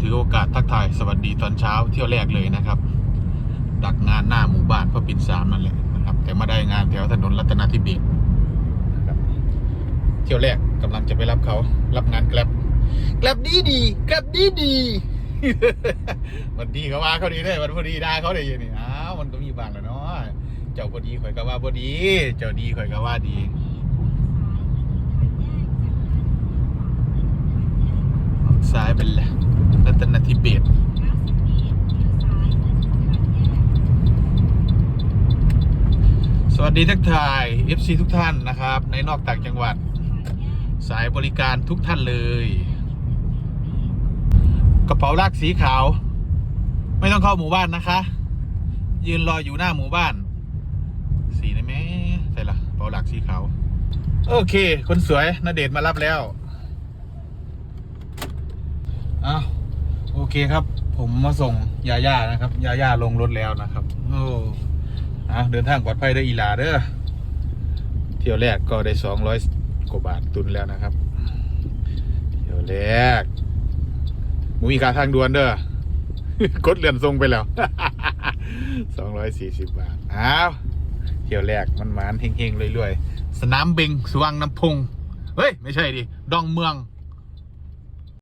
ถือโอกาสทักทายสวัสดีตอนเช้าเที่ยวแรกเลยนะครับ ดักงานหน้าหมู่บ้านพระปิ่นสามนั่นแหละนะครับ แต่มาได้งานแถวถนนรัตนาธิเบศนะครับเที่ยวแรกกำลังจะไปรับเขา รับงานแกลบแกลบดีดีแกลบดีดีวันดีเขาว่าเขาดีได้วันพอดีได้เขาได้ยังนี่อ้าวมันก็มีบางแล้วเนาะเจ้าพอดีข่อยก็ว่าพอดี เจ้าดีข่อยก็ว่าดีออกซ้ายเป็นแหละรั ตนทิเบศสวัสดีทักทาย FC ทุกท่านนะครับ ในนอกต่างจังหวัด สายบริการทุกท่านเลย กระเป๋าลากสีขาว ไม่ต้องเข้าหมู่บ้านนะคะ ยืนรออยู่หน้าหมู่บ้าน สีได้ไหมใช่ละกระเป๋าลากสีขาว โอเค คนสวยนาเดชมารับแล้วอ้าว เคครับ ผมมาส่งยาย่านะครับยาย่าลงรถแล้วนะครับ โอ้อะเดินทางปลอดภัยเด้อีหลาเด้อเที่ยวแรกก็ได้สองร้อยกว่าบาทตุนแล้วนะครับ เที่ยวแรกมูมีค่าทางด่วนเด้อกดเลื่อนทรงไปแล้วสองร้อยสี่สิบบาทอ้าวเที่ยวแรกมันมานเฮงๆรวยๆสนามเบงสว่างน้ำพงเฮ้ย ไม่ใช่ดิ ดองเมือง